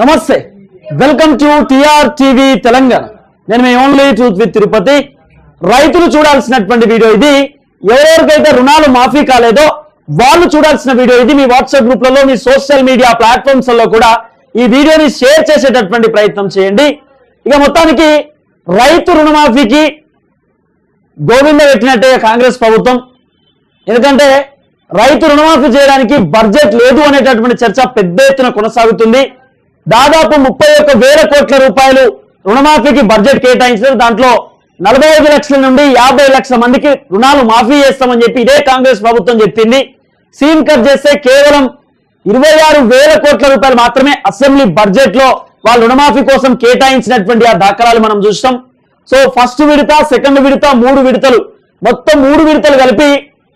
నమస్తే. Welcome to TR TV Telangana. నేను మీ ఓన్లీ ట్రూత్ విత్ తిరుపతి. రైతులు చూడాల్సినటువంటి వీడియో ఇది. ఎవరెవరికైతే రుణాలు మాఫీ కాలేదో వాళ్ళు చూడాల్సిన వీడియో ఇది. మీ వాట్సాప్ గ్రూప్లలో మీ సోషల్ మీడియా ప్లాట్ఫామ్స్లో కూడా ఈ వీడియోని షేర్ చేసేటటువంటి ప్రయత్నం చేయండి. ఇక మొత్తానికి రైతు రుణమాఫీకి గోవింద పెట్టినట్టే కాంగ్రెస్ ప్రభుత్వం. ఎందుకంటే రైతు రుణమాఫీ చేయడానికి బడ్జెట్ లేదు అనేటటువంటి చర్చ పెద్ద ఎత్తున కొనసాగుతుంది. దాదాపు ముప్పై ఒక్క వేల కోట్ల రూపాయలు రుణమాఫీకి బడ్జెట్ కేటాయించారు. దాంట్లో నలభై ఐదు లక్షల నుండి యాభై లక్షల మందికి రుణాలు మాఫీ చేస్తామని చెప్పి ఇదే కాంగ్రెస్ ప్రభుత్వం చెప్పింది. సీన్ కట్ చేస్తే కేవలం ఇరవై ఆరు వేల కోట్ల రూపాయలు మాత్రమే అసెంబ్లీ బడ్జెట్లో వాళ్ళ రుణమాఫీ కోసం కేటాయించినటువంటి ఆ దాఖలాలు మనం చూస్తాం. సో ఫస్ట్ విడత సెకండ్ విడత మూడు విడతలు. మొత్తం మూడు విడతలు కలిపి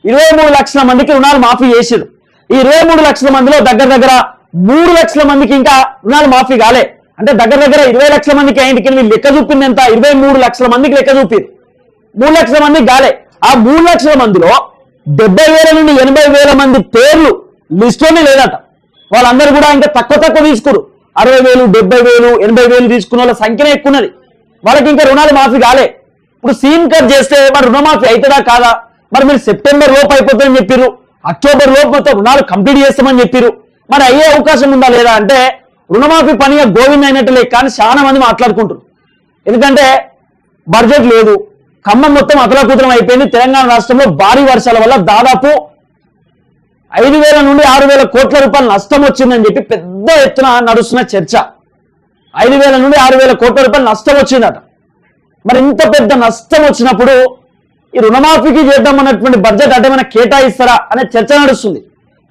ఇరవై మూడు లక్షల మందికి రుణాలు మాఫీ చేసారు ఈ ఇరవై మూడు లక్షల మందిలో దగ్గర దగ్గర మూడు లక్షల మందికి ఇంకా రుణాలు మాఫీ కాలే. అంటే దగ్గర దగ్గర ఇరవై లక్షల మందికి అయింటికి వీళ్ళు లెక్క చూపింది ఎంత ఇరవై మూడు లక్షల మందికి లెక్క చూపింది మూడు లక్షల మందికి కాలే. ఆ మూడు లక్షల మందిలో డెబ్బై వేల నుండి ఎనభై వేల మంది పేర్లు లిస్టులోనే లేదట. వాళ్ళందరూ కూడా ఇంకా తక్కువ తక్కువ తీసుకురు. అరవై వేలు డెబ్బై వేలు ఎనభై వేలు తీసుకున్న వాళ్ళ సంఖ్యనే ఎక్కువ ఉన్నది వాళ్ళకి ఇంకా రుణాలు మాఫీ కాలే. ఇప్పుడు సీన్ కట్ చేస్తే మరి రుణమాఫీ అవుతుందా కాదా? మరి మీరు సెప్టెంబర్ లోపు అయిపోతుందని చెప్పారు అక్టోబర్ లోపు మొత్తం రుణాలు కంప్లీట్ చేస్తామని చెప్పారు మరి అయ్యే అవకాశం ఉందా లేదా అంటే రుణమాఫీ పనిగా గోవింద్ అయినట్లే కానీ చాలా మంది మాట్లాడుకుంటారు ఎందుకంటే బడ్జెట్ లేదు. ఖమ్మం మొత్తం అతలాకుతలం అయిపోయింది. తెలంగాణ రాష్ట్రంలో భారీ వర్షాల వల్ల దాదాపు ఐదు వేల నుండి ఆరు వేల కోట్ల రూపాయల నష్టం వచ్చిందని చెప్పి పెద్ద ఎత్తున నడుస్తున్న చర్చ. ఐదు వేల నుండి ఆరు వేల కోట్ల రూపాయలు నష్టం వచ్చిందట. మరి ఇంత పెద్ద నష్టం వచ్చినప్పుడు ఈ రుణమాఫీకి చేద్దాం అన్నటువంటి బడ్జెట్ అటేమైనా కేటాయిస్తారా అనే చర్చ నడుస్తుంది.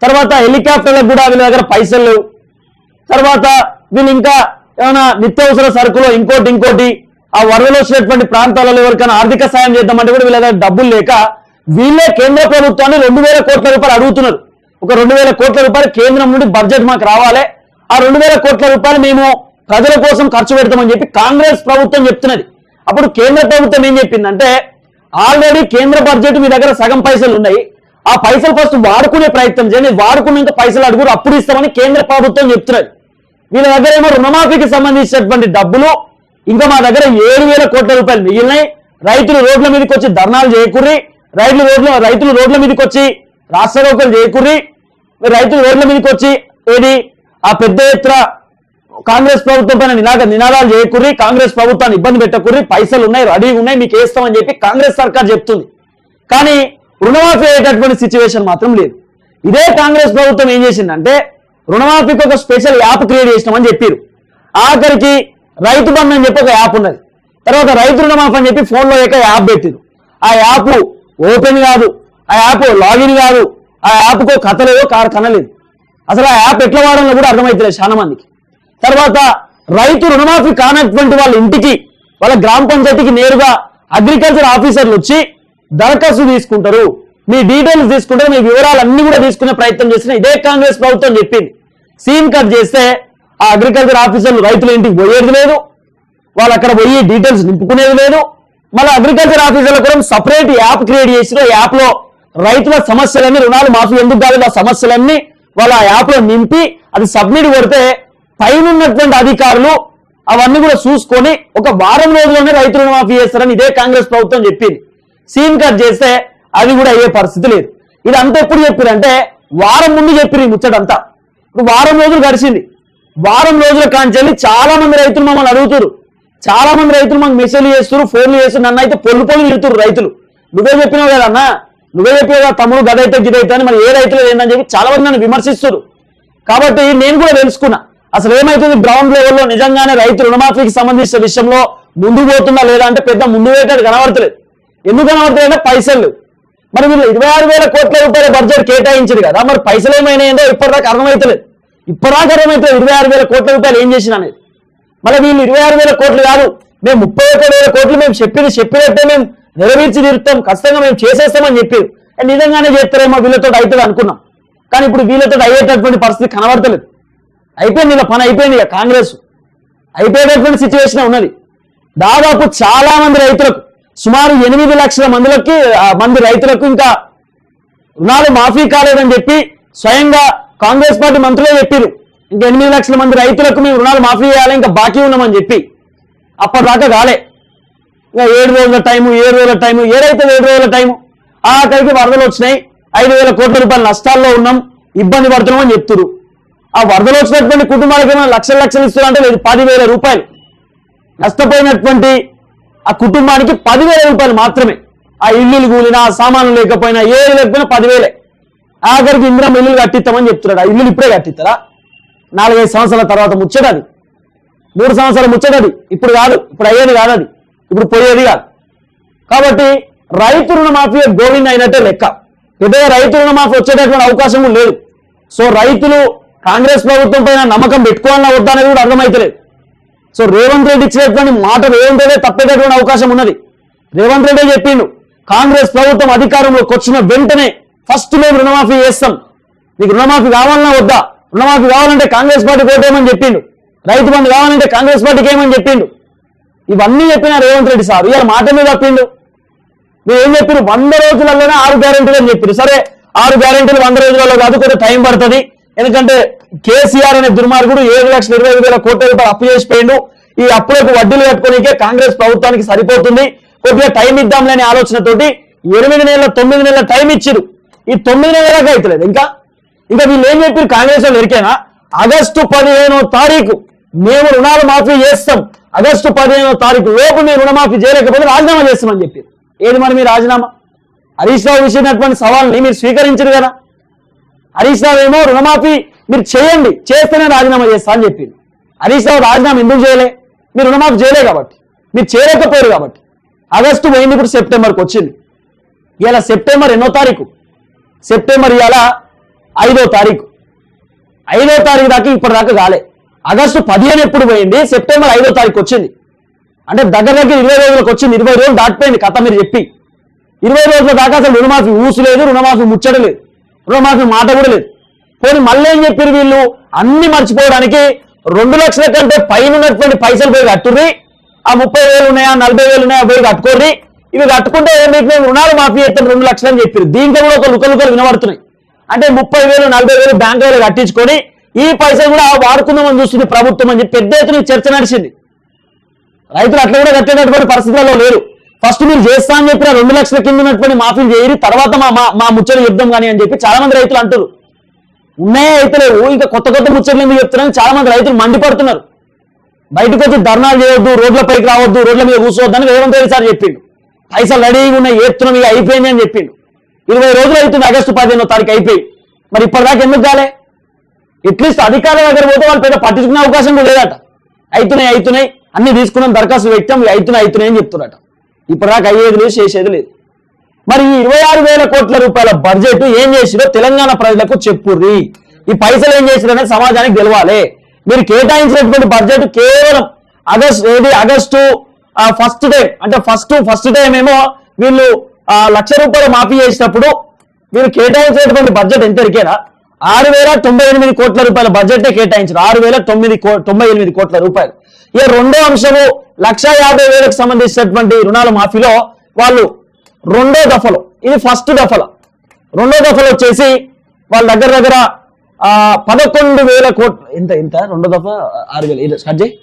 తర్వాత హెలికాప్టర్లకు కూడా వీళ్ళ దగ్గర పైసలు లేవు. తర్వాత వీళ్ళు ఇంకా ఏమైనా నిత్యావసర సరుకులు ఇంకోటి ఇంకోటి ఆ వరదలు వచ్చినటువంటి ప్రాంతాలలో ఎవరికైనా ఆర్థిక సాయం చేద్దామంటే కూడా వీళ్ళ దగ్గర డబ్బులు లేక వీళ్ళే కేంద్ర ప్రభుత్వాన్ని రెండు వేల కోట్ల రూపాయలు అడుగుతున్నారు. ఒక రెండు వేల కోట్ల రూపాయలు కేంద్రం నుండి బడ్జెట్ మాకు రావాలి. ఆ రెండు వేల కోట్ల రూపాయలు మేము ప్రజల కోసం ఖర్చు పెడతామని చెప్పి కాంగ్రెస్ ప్రభుత్వం చెప్తున్నది. అప్పుడు కేంద్ర ప్రభుత్వం ఏం చెప్పిందంటే ఆల్రెడీ కేంద్ర బడ్జెట్ మీ దగ్గర సగం పైసలు ఉన్నాయి. ఆ పైసలు ఫస్ట్ వాడుకునే ప్రయత్నం చేయండి. వాడుకున్నాక పైసలు అడుగురు అప్పుడు ఇస్తామని కేంద్ర ప్రభుత్వం చెప్తున్నది. వీళ్ళ దగ్గర ఏమో రుణమాఫీకి సంబంధించినటువంటి డబ్బులు ఇంకా మా దగ్గర ఏడు వేల కోట్ల రూపాయలు మిగిలినాయి. రైతులు రోడ్ల మీదకి వచ్చి ధర్నాలు చేయకుర్రి. రైతులు రోడ్ల రైతులు రోడ్ల మీదకి వచ్చి రాష్ట్రోకలు చేయకుర్రి. మరి రైతులు రోడ్ల మీదకి వచ్చి ఏది? ఆ పెద్ద ఎత్తున కాంగ్రెస్ ప్రభుత్వం పైన నినాద నినాదాలు చేయకుర్రి. కాంగ్రెస్ ప్రభుత్వాన్ని ఇబ్బంది పెట్టకుర్రి. పైసలు ఉన్నాయి రెడీ ఉన్నాయి మీకు వేస్తామని చెప్పి కాంగ్రెస్ సర్కార్ చెప్తుంది. కానీ రుణమాఫీ అయ్యేటటువంటి సిచ్యువేషన్ మాత్రం లేదు. ఇదే కాంగ్రెస్ ప్రభుత్వం ఏం చేసిందంటే రుణమాఫీకి ఒక స్పెషల్ యాప్ క్రియేట్ చేసినామని చెప్పారు. ఆఖరికి రైతు బంధు అని చెప్పి ఒక యాప్ ఉన్నది. తర్వాత రైతు రుణమాఫీ అని చెప్పి ఫోన్లో ఒక యాప్ పెట్టారు. ఆ యాప్ ఓపెన్ కాదు ఆ యాప్ లాగిన్ కాదు ఆ యాప్కు కథ లేదు కారు కనలేదు అసలు ఆ యాప్ ఎట్లా వాడాలో కూడా అర్థమవుతలేదు చాలా మందికి. తర్వాత రైతు రుణమాఫీ కానటువంటి వాళ్ళ ఇంటికి వాళ్ళ గ్రామ పంచాయతీకి నేరుగా అగ్రికల్చర్ ఆఫీసర్లు వచ్చి దరఖాస్తు తీసుకుంటారు. మీ డీటెయిల్స్ తీసుకుంటారు మీ వివరాలన్నీ కూడా తీసుకునే ప్రయత్నం చేసిన ఇదే కాంగ్రెస్ ప్రభుత్వం చెప్పింది. సీన్ కట్ చేస్తే ఆ అగ్రికల్చర్ ఆఫీసర్లు రైతుల ఇంటికి పోయేది లేదు. వాళ్ళు అక్కడ పోయి డీటెయిల్స్ నింపుకునేది లేదు. మళ్ళీ అగ్రికల్చర్ ఆఫీసర్ల కూడా సపరేట్ యాప్ క్రియేట్ చేసిన యాప్లో రైతుల సమస్యలన్నీ రుణాలు మాఫీ ఎందుకు కాలేదు ఆ సమస్యలన్నీ వాళ్ళ ఆ యాప్లో నింపి అది సబ్మిట్ కొడితే పైన ఉన్నటువంటి అధికారులు అవన్నీ కూడా చూసుకొని ఒక వారం రోజుల్లోనే రైతు రుణమాఫీ చేస్తారని ఇదే కాంగ్రెస్ ప్రభుత్వం చెప్పింది. సీన్ కట్ చేస్తే అది కూడా అయ్యే పరిస్థితి లేదు. ఇదంతా ఎప్పుడు చెప్పారంటే వారం ముందు చెప్పారు ఈ ముచ్చటంతా. ఇప్పుడు వారం రోజులు గడిచింది. వారం రోజుల కాంచెల్లి చాలా మంది రైతులు మమ్మల్ని అడుగుతారు చాలా మంది రైతులు మాకు మెసేజ్లు చేస్తారు ఫోన్లు చేస్తారు నన్ను అయితే పొల్లు పొల్లు తిడుతున్నారు రైతులు. నువ్వే చెప్పినావు కదన్నా నువ్వే చెప్పావు కదా తమ్ముడు గదైతే గిదైతే అని మరి ఏ రైతులు ఏందని చెప్పి చాలా మంది నన్ను విమర్శిస్తారు కాబట్టి నేను కూడా తెలుసుకున్నా. అసలు ఏమైతుంది? గ్రౌండ్ లెవెల్లో నిజంగానే రైతు రుణమాఫీకి సంబంధించిన విషయంలో ముందుకు పోతుందా లేదా అంటే పెద్ద ముందు పోయేటట్టు కనబడతలేదు. ఎందుకు కనబడుతున్నాయంటే పైసలు. మరి వీళ్ళు ఇరవై ఆరు వేల కోట్ల రూపాయల బడ్జెట్ కేటాయించింది కదా మరి పైసలు ఏమైనాయంటే ఇప్పటిదాకా అర్థమవుతలేదు ఇప్పటిదాకా అర్థమవుతుంది ఇరవై ఆరు వేల కోట్ల రూపాయలు ఏం చేసిన అనేది. మళ్ళీ వీళ్ళు ఇరవై ఆరు వేల కోట్లు కాదు మేము ముప్పై ఒక్క వేల కోట్లు మేము చెప్పింది చెప్పినట్టే మేము నెరవేర్చి తీరుతాం ఖచ్చితంగా మేము చేసేస్తామని చెప్పారు. నిజంగానే చేస్తారేమో వీళ్ళతో అవుతుంది అనుకున్నాం. కానీ ఇప్పుడు వీళ్ళతో అయ్యేటటువంటి పరిస్థితి కనబడతలేదు. అయిపోయింది ఇలా పని అయిపోయింది ఇక కాంగ్రెస్. అయిపోయేటటువంటి సిచ్యువేషన్ ఉన్నది. దాదాపు చాలా మంది రైతులకు సుమారు ఎనిమిది లక్షల మందిలకి ఆ, మంది రైతులకు ఇంకా రుణాలు మాఫీ కాలేదని చెప్పి స్వయంగా కాంగ్రెస్ పార్టీ మంత్రులే చెప్పారు ఇంకా ఎనిమిది లక్షల మంది రైతులకు మేము రుణాలు మాఫీ చేయాలి ఇంకా బాకీ ఉన్నామని చెప్పి. అప్పటిదాకా కాలే. ఇంకా ఏడు రోజుల టైము ఏడు రోజుల టైము ఏడైతే ఏడు రోజుల టైము ఆఖరికి వరదలు వచ్చినాయి. ఐదు వేల కోట్ల రూపాయల నష్టాల్లో ఉన్నాం ఇబ్బంది పడుతున్నాం అని చెప్తున్నారు ఆ వరదలు వచ్చినటువంటి కుటుంబాలకు ఏమైనా లక్షల లక్షలు ఇస్తున్నారంటే లేదు పదివేల రూపాయలు. నష్టపోయినటువంటి ఆ కుటుంబానికి పదివేల రూపాయలు మాత్రమే. ఆ ఇల్లులు కూలినా ఆ సామాన్లు లేకపోయినా ఏది లేకపోయినా పదివేలే. ఆఖరికి ఇంద్రం ఇల్లులు కట్టిస్తామని చెప్తున్నాడు. ఆ ఇల్లులు ఇప్పుడే కట్టిస్తారా? నాలుగైదు సంవత్సరాల తర్వాత ముచ్చటది మూడు సంవత్సరాలు ముచ్చటది ఇప్పుడు కాదు ఇప్పుడు అయ్యేది కాదు అది. ఇప్పుడు పోయేది కాదు. కాబట్టి రైతు రుణమాఫీ గోవింద్ అయినట్టే లెక్క. పెద్దగా రైతు రుణమాఫీ వచ్చేటటువంటి అవకాశం లేదు. సో రైతులు కాంగ్రెస్ ప్రభుత్వం పైన నమ్మకం పెట్టుకోవాలన్నా వద్దా అనేది కూడా అర్థమైతలేదు. సో రేవంత్ రెడ్డి ఇచ్చినటువంటి మాట రేవంత్ రెడ్డి తప్పేటటువంటి అవకాశం ఉన్నది. రేవంత్ రెడ్డి చెప్పిండు కాంగ్రెస్ ప్రభుత్వం అధికారంలోకి వచ్చిన వెంటనే ఫస్ట్ మేము రుణమాఫీ చేస్తాం. నీకు రుణమాఫీ కావాలన్నా వద్దా? రుణమాఫీ కావాలంటే కాంగ్రెస్ పార్టీ ఓటేయమని చెప్పిండు. రైతు బంధు కావాలంటే కాంగ్రెస్ పార్టీకి ఏమని చెప్పిండు? ఇవన్నీ చెప్పిన రేవంత్ రెడ్డి సార్ ఇవాళ మాట మీద తప్పిండు. మీరు ఏం చెప్పారు వంద రోజులలోనే ఆరు గ్యారెంటీలు అని చెప్పారు సరే ఆరు గ్యారెంటీలు వంద రోజులలో కాదు కొంత టైం పడుతుంది. ఎందుకంటే కేసీఆర్ అనే దుర్మార్గుడు ఏడు లక్షల ఇరవై వేల కోట్ల రూపాయలు అప్పు చేసిపోయిండు. ఈ అప్పులకు వడ్డీలు కట్టుకోనికే కాంగ్రెస్ ప్రభుత్వానికి సరిపోతుంది. కొద్దిగా టైం ఇద్దాంలే అనే ఆలోచనతోటి ఎనిమిది నెలల తొమ్మిది నెలల టైం ఇచ్చిరు ఈ తొమ్మిది నెలలకు అవుతలేదు ఇంకా ఇంకా వీళ్ళు ఏం చెప్పారు కాంగ్రెస్ వాళ్ళు ఎరికేనా? ఆగస్టు పదిహేనో తారీఖు మేము రుణాలు మాఫీ చేస్తాం. ఆగస్టు పదిహేనో తారీఖు లోపు మీరు రుణమాఫీ చేయలేకపోతే రాజీనామా చేస్తామని చెప్పారు ఏది మరి మీ రాజీనామా? హరీష్ రావు విసిరినటువంటి సవాల్ని మీరు స్వీకరించరు కదా. హరీష్ రావు ఏమో రుణమాఫీ మీరు చేయండి చేస్తేనే రాజీనామా చేస్తా అని చెప్పింది హరీష్ రావు రాజీనామా ఎందుకు చేయలే? మీరు రుణమాఫీ చేయలే కాబట్టి. మీరు చేయలేకపోయారు కాబట్టి. ఆగస్టు పోయింది ఇప్పుడు సెప్టెంబర్కి వచ్చింది. ఇలా సెప్టెంబర్ ఎన్నో తారీఖు? సెప్టెంబర్ ఇవాళ ఐదో తారీఖు. ఐదో తారీఖు దాకా ఇప్పటిదాకా కాలే. ఆగస్టు పదిహేను ఎప్పుడు పోయింది? సెప్టెంబర్ ఐదో తారీఖు వచ్చింది. అంటే దగ్గర దగ్గర ఇరవై రోజులకు వచ్చింది. ఇరవై రోజులు దాటిపోయింది కథ మీరు చెప్పి. ఇరవై రోజుల దాకా అసలు రుణమాఫీ ఊసు లేదు రుణమాఫీ ముచ్చట లేదు రుణమాఫీ మాట కూడా లేదు. పోనీ మళ్ళీ ఏం చెప్పారు వీళ్ళు? అన్ని మర్చిపోవడానికి రెండు లక్షల కంటే పైన ఉన్నటువంటి పైసలు పోయి కట్టుర్రి. ఆ ముప్పై వేలు ఉన్నాయా నలభై వేలు ఉన్నాయా పోయి కట్టుకోర్రి. ఇవి కట్టుకుంటే మీకు మేము రుణాలు మాఫీ చేస్తాం రెండు లక్షలు అని చెప్పారు దీంట్లో కూడా ఒక లుకలుకలు వినబడుతున్నాయి. అంటే ముప్పై వేలు నలభై వేలు బ్యాంక్ వేలు కట్టించుకొని ఈ పైసలు కూడా వాడుకుందామని చూస్తుంది ప్రభుత్వం అని చెప్పి పెద్ద ఎత్తున చర్చ నడిచింది. రైతులు అట్లా కూడా కట్టేటటువంటి పరిస్థితుల్లో లేరు. ఫస్ట్ మీరు చేస్తా అని చెప్పిన రెండు లక్షల కింద ఉన్నటువంటి మాఫీలు చేయరు. తర్వాత మా మా- మా ముచ్చట చెప్దాం కానీ అని చెప్పి చాలా మంది రైతులు అంటారు ఉన్నాయే అయితే లేవు ఇంకా కొత్త కొత్త ముచ్చట్లు ఎందుకు చెప్తున్నారని చాలా మంది రైతులు మండిపడుతున్నారు. బయటకు వచ్చి ధర్నాలు చేయొద్దు రోడ్లపైకి రావద్దు రోడ్ల మీద కూర్చోవద్దని రేవంత్ రెడ్డి సార్ చెప్పిండు. పైసలు రెడీగా ఉన్నాయి ఏతున్నాం ఇక అయిపోయింది అని చెప్పిండు. ఇరవై రోజులు అవుతుంది ఆగస్టు పదిహేనో తారీఖు అయిపోయి. మరి ఇప్పటిదాకా ఎందుకు కాలే? అట్లీస్ట్ అధికారుల దగ్గర పోతే వాళ్ళు పెద్ద పట్టించుకునే అవకాశం కూడా లేదట. అవుతున్నాయి అవుతున్నాయి. అన్ని తీసుకున్నాం దరఖాస్తు పెట్టాం అవుతున్నాయి అవుతున్నాయి అని చెప్తున్నారట. ఇప్పటిదాకా అయ్యేది లేదు చేసేది లేదు. మరి ఈ ఇరవై ఆరు వేల కోట్ల రూపాయల బడ్జెట్ ఏం చేసిరో తెలంగాణ ప్రజలకు చెప్పుర్రి. ఈ పైసలు ఏం చేసిరనేది సమాజానికి తెలవాలి. మీరు కేటాయించినటువంటి బడ్జెట్ కేవలం ఆగస్టు ఏది ఆగస్టు ఫస్ట్ టైం అంటే ఫస్ట్ ఫస్ట్ టైం ఏమో వీళ్ళు ఆ, లక్ష రూపాయలు మాఫీ చేసినప్పుడు వీళ్ళు కేటాయించినటువంటి బడ్జెట్ ఎంత ఎరికేనా ఆరు వేల తొంభై ఎనిమిది కోట్ల రూపాయల బడ్జెట్ కేటాయించారు ఆరు వేల తొమ్మిది కో- తొంభై ఎనిమిది కోట్ల రూపాయలు. ఇక రెండో అంశము లక్ష యాభై వేలకు సంబంధించినటువంటి రుణాల మాఫీలో వాళ్ళు రెండో దఫలో ఇది ఫస్ట్ దఫలో. రెండో దఫలో వచ్చేసి వాళ్ళ దగ్గర దగ్గర పదకొండు వేల కోట్ ఎంత ఎంత? రెండో దఫ ఆరు వేలు. ఇది కట్ చేయి.